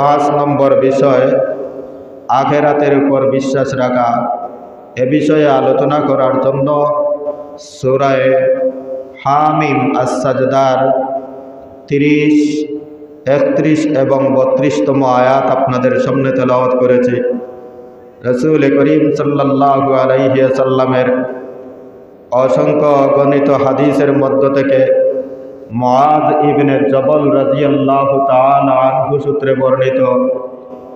পাঁচ নম্বর বিষয়, আখেরাতের উপর বিশ্বাস রাখা, এ বিষয়ে আলোচনা করার জন্য সুরায় হামিম আসাজদার তিরিশ, একত্রিশ এবং বত্রিশতম আয়াত আপনাদের সামনে তেলাওয়াত করেছি। রসুল করিম সাল্লাহু আলাইসাল্লামের অসংখ্য গণিত হাদিসের মধ্য থেকে মহাজ ইবনে জবল রাজিয়াল্লাহ তালু সূত্রে বর্ণিত।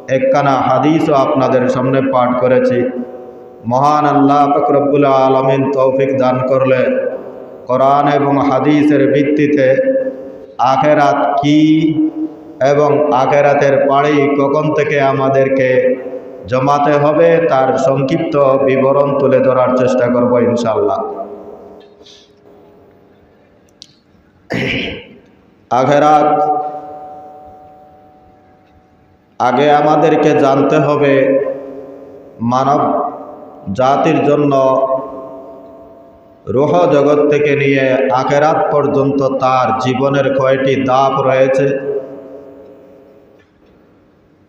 একখানা হাদিসও আপনাদের সামনে পাঠ করেছি। মহান আল্লাহ ফকরবুল আলমিন তৌফিক দান করলে কোরআন এবং হাদিসের ভিত্তিতে আখেরাত কি এবং আখেরাতের পাড়ি কখন থেকে আমাদেরকে জমাতে হবে তার সংক্ষিপ্ত বিবরণ তুলে ধরার চেষ্টা করব ইনশাল্লাহ আখেরাত আগে আমাদেরকে জানতে হবে মানব জাতির জন্য রুহ জগৎ থেকে নিয়ে আখেরাত পর্যন্ত তার জীবনের কয়টি দাপ রয়েছে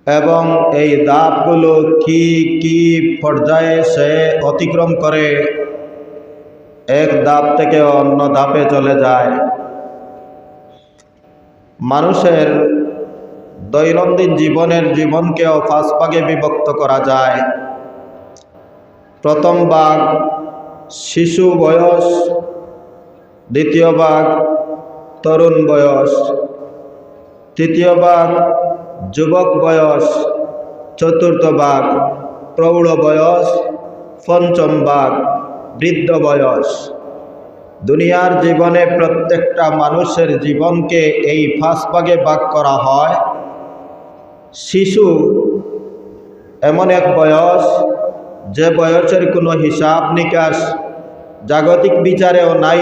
এবং এই দাপগুলো কি কি পর্যায়ে সে অতিক্রম করে? এক দাপ থেকে অন্য ধাপে চলে যায়। মানুষের দৈনন্দিন জীবনের জীবনকেও পাঁচ ভাগে বিভক্ত করা যায়। প্রথম ভাগ, শিশু বয়স। দ্বিতীয় ভাগ, তরুণ বয়স। তৃতীয় ভাগ, যুবক বয়স। চতুর্থ ভাগ, প্রৌঢ় বয়স। পঞ্চম ভাগ, বৃদ্ধ বয়স। দুনিয়ার জীবনে প্রত্যেকটা মানুষের জীবনকে এই ফাঁস ভাগে ভাগ করা হয়। শিশু এমন এক বয়স, যে বয়সের কোনো হিসাব নিকাশ, জাগতিক বিচারেও নাই,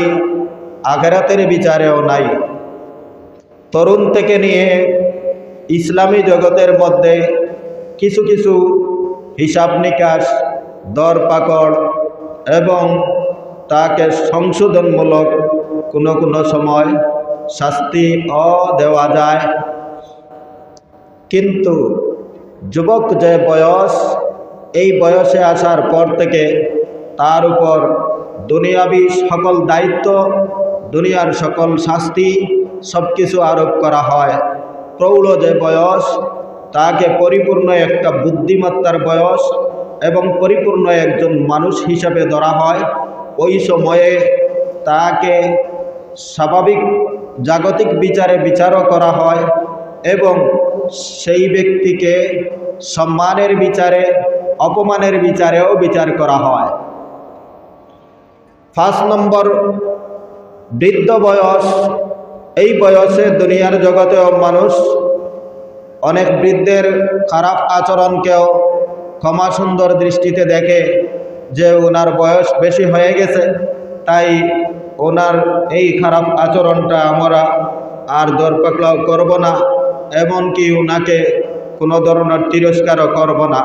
আখেরাতের বিচারেও নাই। তরুণ থেকে নিয়ে ইসলামী জগতের মধ্যে কিছু কিছু হিসাব নিকাশ দর পাকড় এবং তাকে সংশোধনমূলক কোনো কোনো সময় শাস্তি অ দেওয়া যায়। কিন্তু যুবক যে বয়স, এই বয়সে আসার পর থেকে তার উপর দুনিয়াবি সকল দায়িত্ব, দুনিয়ার সকল শাস্তি সব কিছু আরোপ করা হয়। প্রৌঢ় যে বয়স, তাকে পরিপূর্ণ একটা বুদ্ধিমত্তার বয়স এবং পরিপূর্ণ একজন মানুষ হিসাবে ধরা হয়। ওই সময়ে তাকে স্বাভাবিক জাগতিক বিচারে বিচারও করা হয় এবং সেই ব্যক্তিকে সম্মানের বিচারে, অপমানের বিচারেও বিচার করা হয়। পাঁচ নম্বর, বৃদ্ধ বয়স। এই বয়সে দুনিয়ার জগতেও মানুষ অনেক বৃদ্ধের খারাপ আচরণকেও ক্ষমা সুন্দর দৃষ্টিতে দেখে। যে ওনার বয়স বেশি হয়ে গেছে, তাই ওনার এই খারাপ আচরণটা আমরা আর দরপাকলাও করব না, এমনকি ওনাকে কোনো ধরনের তিরস্কারও করব না।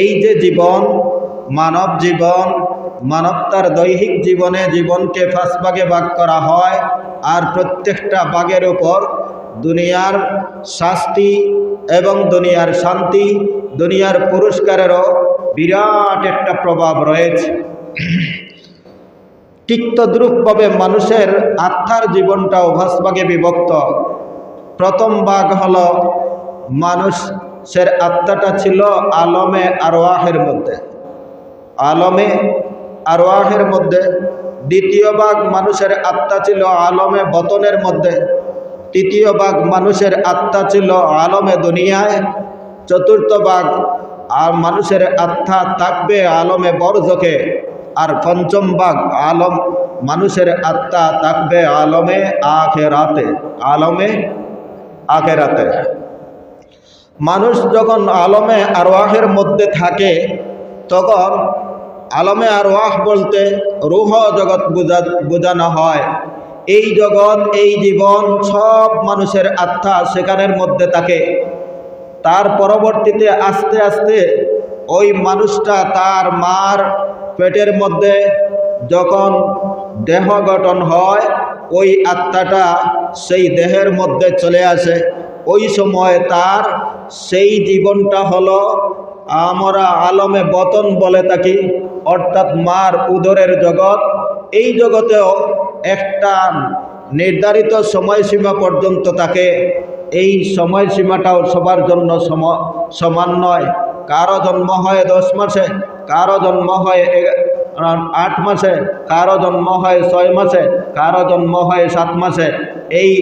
এই যে জীবন, মানব জীবন, মানবতার দৈহিক জীবনে জীবনকে ফাঁস ভাগে ভাগ করা হয়, আর প্রত্যেকটা বাঘের উপর দুনিয়ার শাস্তি এবং দুনিয়ার শান্তি, দুনিয়ার পুরস্কারেরও বিরাট একটা প্রভাব রয়েছে। ঠিক মানুষের আত্মার জীবনটাও ভাসভাগে বিভক্ত। প্রথম ভাগ হল মানুষের আত্মাটা ছিল আলমে আরওয়াহের মধ্যে। আলমে আরওয়াহের মধ্যে। দ্বিতীয় ভাগ মানুষের আত্মা ছিল আলমে বতনের মধ্যে। তৃতীয় ভাগ মানুষের আত্মা ছিল আলমে দুনিয়ায়। চতুর্থ ভাগ আর মানুষের আত্মা থাকবে আলমে বরজকে। আর পঞ্চম ভাগ আলম, মানুষের আত্মা থাকবে আলমে আখেরাতে আলমে আখেরাতে। মানুষ যখন আলমে আর আরওয়াহের মধ্যে থাকে, তখন আলমে আর আরওয়াহ বলতে রুহ জগৎ বোঝা, বোঝানো হয়। এই জগৎ, এই জীবন, সব মানুষের আত্মা সেখানের মধ্যে থাকে। তার পরবর্তীতে আস্তে আস্তে ওই মানুষটা তার মার পেটের মধ্যে যখন দেহ গঠন হয়, ওই আত্মাটা সেই দেহের মধ্যে চলে আসে। ওই সময় তার সেই জীবনটা হলো আমরা আলমে বতন বলে থাকি, অর্থাৎ মার উদরের জগৎ। এই জগতেও একটা নির্ধারিত সময়সীমা পর্যন্ত থাকে। এই সময়সীমাটাও সবার জন্য সম, সমান নয়। কারও জন্ম হয় দশ মাসে, কারও জন্ম হয় আট মাসে, কারও জন্ম হয় ছয় মাসে, কারও জন্ম হয় সাত মাসে। এই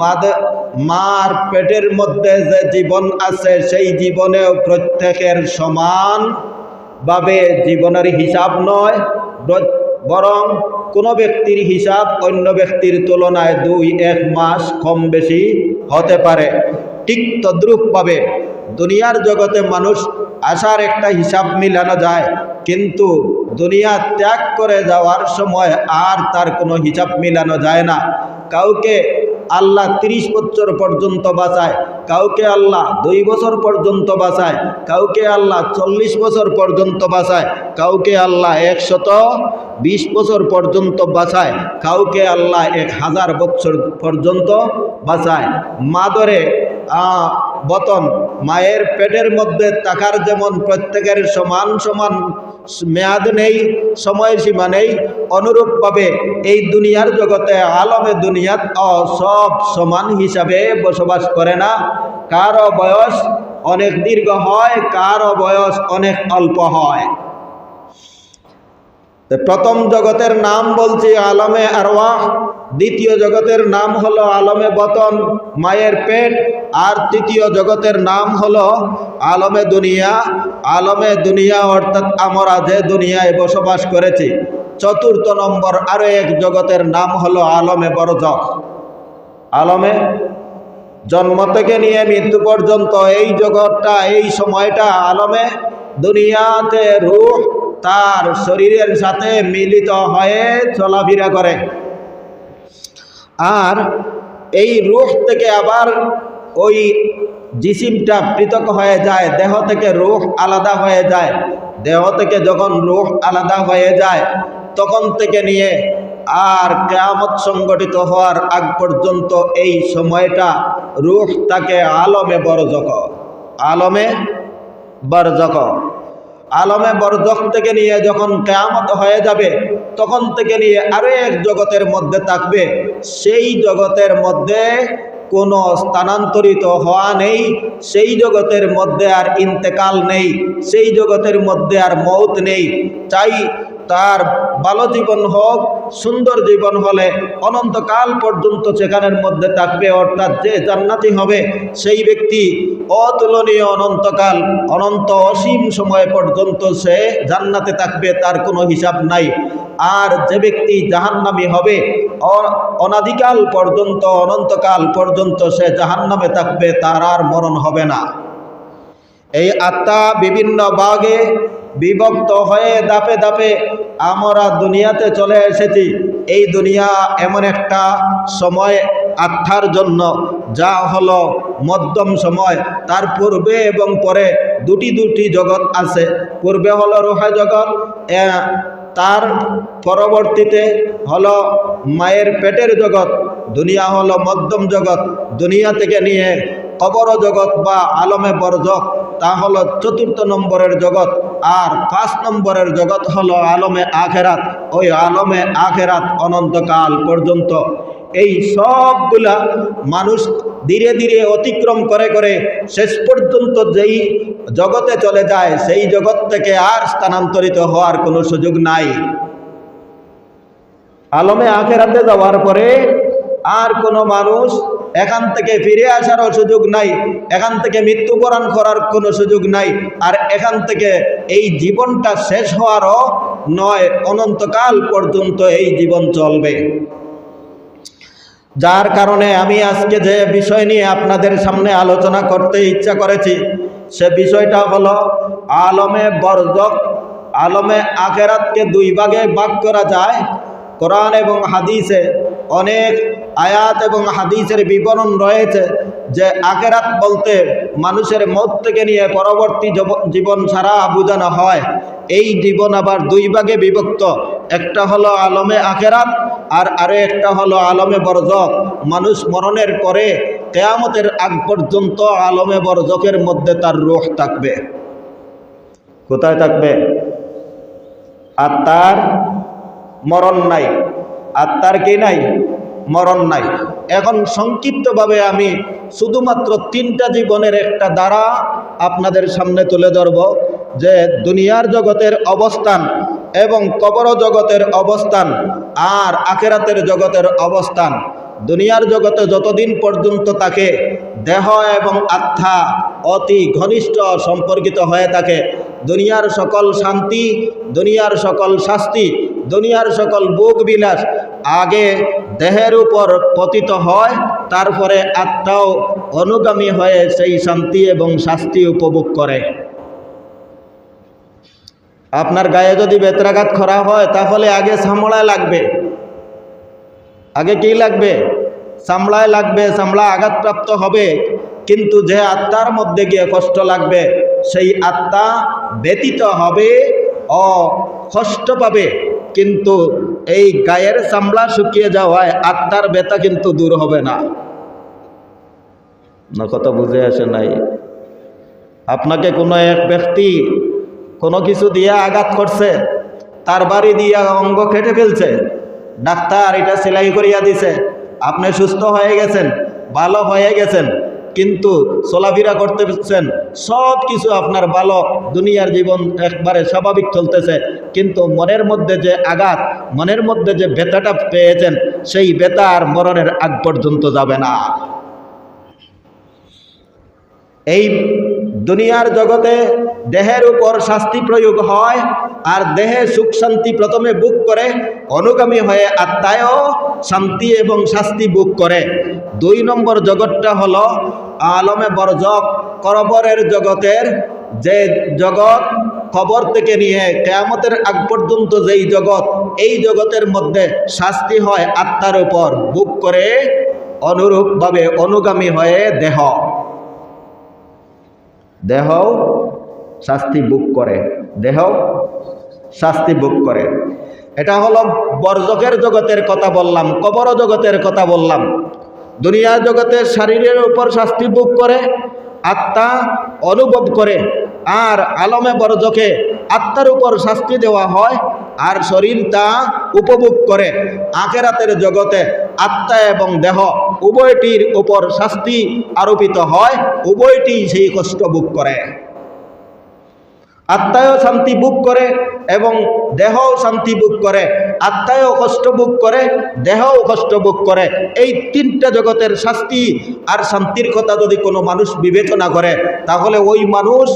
মাদে, মার পেটের মধ্যে যে জীবন আছে, সেই জীবনেও প্রত্যেকের সমান ভাবে জীবনের হিসাব নয়। বরং কোনো ব্যক্তির হিসাব অন্য ব্যক্তির তুলনায় দুই এক মাস কম বেশি হতে পারে। ঠিক তদ্রূপভাবে দুনিয়ার জগতে মানুষ আসার একটা হিসাব মিলানো যায়, কিন্তু দুনিয়া ত্যাগ করে যাওয়ার সময় আর তার কোনো হিসাব মিলানো যায় না। কাউকে আল্লাহ তিরিশ বছর পর্যন্ত বাঁচায়, কাউকে আল্লাহ দুই বছর পর্যন্ত বাঁচায়, কাউকে আল্লাহ চল্লিশ বছর পর্যন্ত বাঁচায়, কাউকে আল্লাহ একশত বিশ বছর পর্যন্ত বাঁচায়, কাউকে আল্লাহ এক হাজার বছর পর্যন্ত বাঁচায়। মাদরে বতন, মায়ের পেটের মধ্যে থাকার যেমন প্রত্যেকের সমান সমান মেয়াদ নেই সময়সীমা নেই, অনুরূপভাবে এই দুনিয়ার জগতে আলমে দুনিয়াত সব সমান হিসাবে বসবাস করে না। কারও বয়স অনেক দীর্ঘ হয়, কারও বয়স অনেক অল্প হয়। প্রথম জগতের নাম বলছি আলমে আরওয়াহ। দ্বিতীয় জগতের নাম হলো আলমে বতন, মায়ের পেট। আর তৃতীয় জগতের নাম হলো আলমে দুনিয়া। আলমে দুনিয়া অর্থাৎ আমরা যে দুনিয়ায় বসবাস করেছি। চতুর্থ নম্বর আরও এক জগতের নাম হলো আলমে বরজক। আলমে জন্ম থেকে নিয়ে মৃত্যু পর্যন্ত এই জগৎটা, এই সময়টা আলমে দুনিয়াতে রূপ তার শরীরের সাথে মিলিত হয়ে চলাফেরা করে। আর এই রূহ থেকে আবার ওই জিসিমটা পৃথক হয়ে যায়, দেহ থেকে রূহ আলাদা হয়ে যায়। দেহ থেকে যখন রূহ আলাদা হয়ে যায়, তখন থেকে নিয়ে আর কেয়ামত সংগঠিত হওয়ার আগ পর্যন্ত এই সময়টা রূহ তাকে আলমে বরজক আলমে বরজক। আলমে বরজক থেকে নিয়ে যখন কেয়ামত হয়ে যাবে, তখন থেকে নিয়ে আরও এক জগতের মধ্যে থাকবে। সেই জগতের মধ্যে কোনো স্থানান্তরিত হওয়া নেই, সেই জগতের মধ্যে আর ইন্তেকাল নেই, সেই জগতের মধ্যে আর মৌত নেই। তাই তার ভালো জীবন হোক, সুন্দর জীবন হলে অনন্তকাল পর্যন্ত সেখানের মধ্যে থাকবে, অর্থাৎ যে জান্নাতি হবে, সেই ব্যক্তি অতুলনীয় অনন্তকাল, অনন্ত অসীম সময় পর্যন্ত সে জান্নাতে থাকবে, তার কোনো হিসাব নাই। আর যে ব্যক্তি জাহান্নামী হবে অনাদিকাল পর্যন্ত, অনন্তকাল পর্যন্ত সে জাহান্নামে থাকবে, তার আর মরণ হবে না। এই আত্মা বিভিন্ন ভাগে বিভক্ত হয়ে দাপে দাপে আমরা দুনিয়াতে চলে এসেছি। এই দুনিয়া এমন একটা সময় আত্মার জন্য, যা হলো মধ্যম সময়। তার পূর্বে এবং পরে দুটি দুটি জগৎ আছে। পূর্বে হলো রোহা জগৎ তার পরবর্তীতে হলো মায়ের পেটের জগৎ। দুনিয়া হলো মধ্যম জগৎ। দুনিয়া থেকে নিয়ে কবর জগৎ বা আলমে বরজক তা হলো চতুর্থ নম্বরের জগৎ, আর পাঁচ নম্বরের জগৎ হলো আলমে আখেরাত। ওই আলমে আখেরাত অনন্তকাল পর্যন্ত। এই সবগুলা মানুষ ধীরে ধীরে অতিক্রম করে করে শেষ পর্যন্ত যেই জগতে চলে যায়, সেই জগৎ থেকে আর স্থানান্তরিত হওয়ার কোনো সুযোগ নাই। আলমে আখেরাতে যাওয়ার পরে আর কোনো মানুষ এখান থেকে ফিরে আসারও সুযোগ নাই, এখান থেকে মৃত্যুবরণ করার কোনো সুযোগ নাই, আর এখান থেকে এই জীবনটা শেষ হওয়ারও নয়, অনন্তকাল পর্যন্ত এই জীবন চলবে। যার কারণে আমি আজকে যে বিষয় নিয়ে আপনাদের সামনে আলোচনা করতে ইচ্ছা করেছি, সে বিষয়টা হলো আলমে বরজক, আলমে আখেরাতকে দুই ভাগে ভাগ করা যায়, কোরআন এবং হাদিসে অনেক আয়াত এবং হাদিসের বিবরণ রয়েছে যে আখেরাত বলতে মানুষের মত থেকে নিয়ে পরবর্তী জীবন ছাড়া বোঝানো হয়। এই জীবন আবার দুই ভাগে বিভক্ত। একটা হলো আলমে আখেরাত আর আরও একটা হলো আলমে বরজক। মানুষ মরণের পরে কেয়ামতের আগ পর্যন্ত আলমে বরজকের মধ্যে তার রোহ থাকবে। কোথায় থাকবে? আর তার মরণ নাই। আত্মার কি নাই? মরণ নাই। এখন সংক্ষিপ্তভাবে আমি শুধুমাত্র তিনটা জীবনের একটা দ্বারা আপনাদের সামনে তুলে ধরব, যে দুনিয়ার জগতের অবস্থান এবং কবর জগতের অবস্থান আর আখেরাতের জগতের অবস্থান। দুনিয়ার জগতে যতদিন পর্যন্ত তাকে দেহ এবং আত্মা অতি ঘনিষ্ঠ সম্পর্কিত হয়ে থাকে, দুনিয়ার সকল শান্তি, দুনিয়ার সকল শাস্তি, দুনিয়ার সকল ভোগ বিলাস আগে দেহের উপর পতিত হয়, তারপরে আত্মাও অনুগামী হয়ে সেই শান্তি এবং শাস্তি উপভোগ করে। আপনার গায়ে যদি বেত্রাঘাত করা হয়, তাহলে আগে সামলায় লাগবে। আগে কি লাগবে? সামলায় লাগবে চামড়া আঘাতপ্রাপ্ত হবে। কিন্তু যে আত্মার মধ্যে গিয়ে কষ্ট লাগবে, সেই আত্মা ব্যতীত হবে, অ কষ্ট পাবে। কিন্তু এই গায়ের চামড়া শুকিয়ে যাওয়ায় আত্মার ব্যথা কিন্তু দূর হবে না। কথা বুঝে আসে নাই। আপনাকে কোনো এক ব্যক্তি কোনো কিছু দিয়ে আঘাত করছে, তার বাড়ি দিয়ে অঙ্গ কেটে ফেলছে, ডাক্তার এটা সেলাই করিয়া দিছে, আপনি সুস্থ হয়ে গেছেন, ভালো হয়ে গেছেন, কিন্তু চলাফেরা করতেছেন সব কিছু আপনার ভালো, দুনিয়ার জীবন একবারে স্বাভাবিক চলতেছে কিন্তু মনের মধ্যে যে আঘাত, মনের মধ্যে যে ব্যথাটা পেয়েছেন, সেই ব্যথা আর মরণের আগ পর্যন্ত যাবে না। এই দুনিয়ার জগতে দেহের উপর শাস্তি প্রয়োগ হয় আর দেহে সুখ শান্তি প্রথমে বুক করে, অনুগামী হয়ে আত্মায়ও শান্তি এবং শাস্তি বুক করে। দুই নম্বর জগৎটা হলো আলমে বরজক করবরের জগতের যে জগৎ খবর থেকে নিয়ে কেয়ামতের আগ পর্যন্ত যেই জগৎ, এই জগতের মধ্যে শাস্তি হয় আত্মার উপর। বুক করে অনুরূপভাবে অনুগামী হয়ে দেহ। দেহ শাস্তি বুক করে। দেহ শাস্তি বুক করে। এটা হলো বর্জকের জগতের কথা বললাম, কবর জগতের কথা বললাম। দুনিয়ার জগতে শারীরের উপর শাস্তি বুক করে আত্মা অনুভব করে, আর আলমে বরজকে আত্মার উপর শাস্তি দেওয়া হয়, আর শরীর তা উপভোগ করে। আখেরাতের জগতে আত্মা এবং দেহ উভয়টির উপর শাস্তি আরোপিত হয় উভয়টি সেই কষ্ট ভোগ করে। আত্মায়ও শান্তি ভোগ করে এবং দেহও শান্তি ভোগ করে, আত্মায়ও কষ্ট ভোগ করে, দেহও কষ্ট ভোগ করে। এই তিনটা জগতের শাস্তি আর শান্তির কথা যদি কোনো মানুষ বিবেচনা করে, তাহলে ওই মানুষ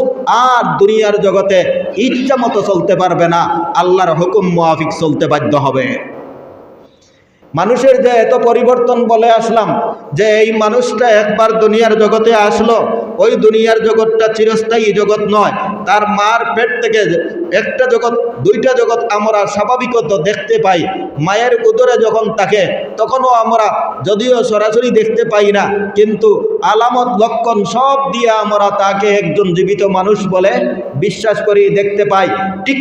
আর দুনিয়ার জগতে ইচ্ছা মতো চলতে পারবে না। আল্লাহর হুকুম মোয়াফিক চলতে বাধ্য হবে। মানুষের যে এত পরিবর্তন বলে আসলাম, যে এই মানুষটা একবার দুনিয়ার জগতে আসলো ওই দুনিয়ার জগৎটা চিরস্থায়ী জগৎ নয়। তার মার পেট থেকে একটা জগৎ, দুইটা জগৎ আমরা স্বাভাবিকত দেখতে পাই। মায়ের উদরে যখন থাকে, তখনও আমরা যদিও সরাসরি দেখতে পাই না, কিন্তু আলামত, লক্ষণ সব দিয়ে আমরা তাকে একজন জীবিত মানুষ বলে বিশ্বাস করি, দেখতে পাই। ঠিক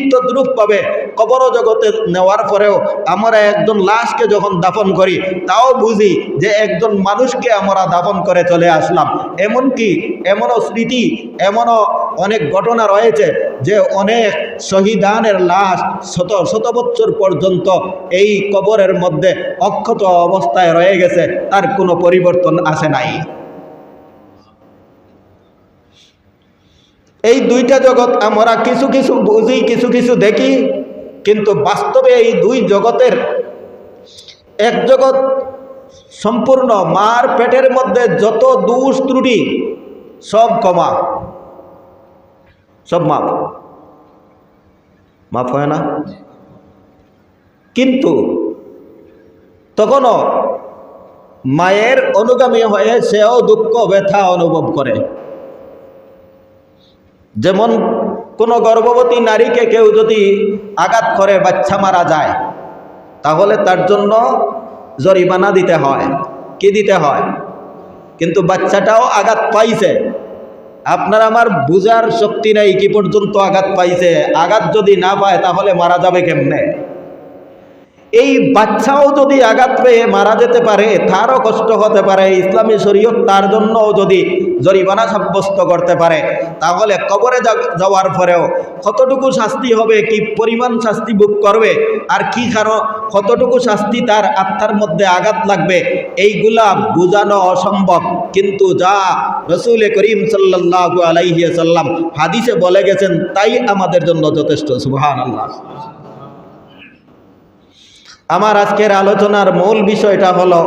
কবর জগতে নেওয়ার পরেও আমরা একজন লাশকে যখন দাফন করি, তাও বুঝি যে একজন মানুষকে আমরা দাফন করে চলে আসলাম। এমনকি এমনও স্মৃতি, এমনও অনেক ঘটনা রয়েছে যে অনেক শহীদানের লাশ শত শত বছর পর্যন্ত এই কবরের মধ্যে অক্ষত অবস্থায় রয়ে গেছে, তার কোনো পরিবর্তন আসে নাই। এই দুইটা জগৎ আমরা কিছু কিছু বুঝি, কিছু কিছু দেখি, কিন্তু বাস্তবে এই দুই জগতের এক জগৎ সম্পূর্ণ মার পেটের মধ্যে যত দুষ ত্রুটি, সব কমা সব মাপ মাপ হয় না? কিন্তু তখনও মায়ের অনুগামী হয়ে সেও দুঃখ, ব্যথা অনুভব করে। যেমন কোনো গর্ভবতী নারীকে কেউ যদি আঘাত করে, বাচ্চা মারা যায়, তাহলে তার জন্য জরিমানা দিতে হয়। কি দিতে হয়? কিন্তু বাচ্চাটাও আঘাত পাইছে। আপনার আমার বুঝার শক্তি নাই, কি পর্যন্ত আঘাত পাইছে? আঘাত যদি না পায়, তাহলে মারা যাবে কেমনে? এই বাচ্চাও যদি আঘাত পেয়ে মারা যেতে পারে, তারও কষ্ট হতে পারে। ইসলামী শরীয়ত তার জন্য যদি জরিমানা সাব্যস্ত করতে পারে, তাহলে কবরে যাওয়ার পরেও কতটুকু শাস্তি হবে, কি পরিমাণ শাস্তি ভোগ করবে, আর কি কারণ, কতটুকু শাস্তি তার আত্মার মধ্যে আঘাত লাগবে, এইগুলা বোঝানো অসম্ভব। কিন্তু যা রসুল করিম সাল্লাল্লাহু আলাইহি সাল্লাম হাদিসে বলে গেছেন, তাই আমাদের জন্য যথেষ্ট সুবহান আল্লাহ আমার আজকের আলোচনার মূল বিষয়টা হলো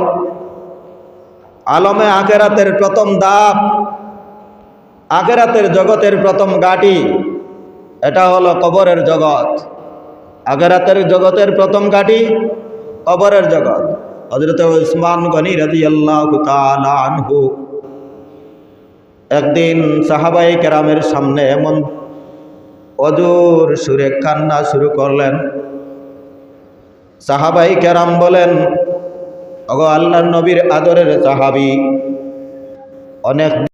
আলমে আখেরাতের প্রথম দাপ আখেরাতের জগতের প্রথম গাটি এটা হলো কবরের জগৎ। আখেরাতের জগতের প্রথম গাটি কবরের জগৎ। হজরত উসমান গনি রাজি একদিন সাহাবাই কেরামের সামনে এমন অজুর সুরে কান্না শুরু করলেন। সাহাবাই কেরাম বলেন অগ আল্লাহ নবীর আদরের সাহাবি অনেক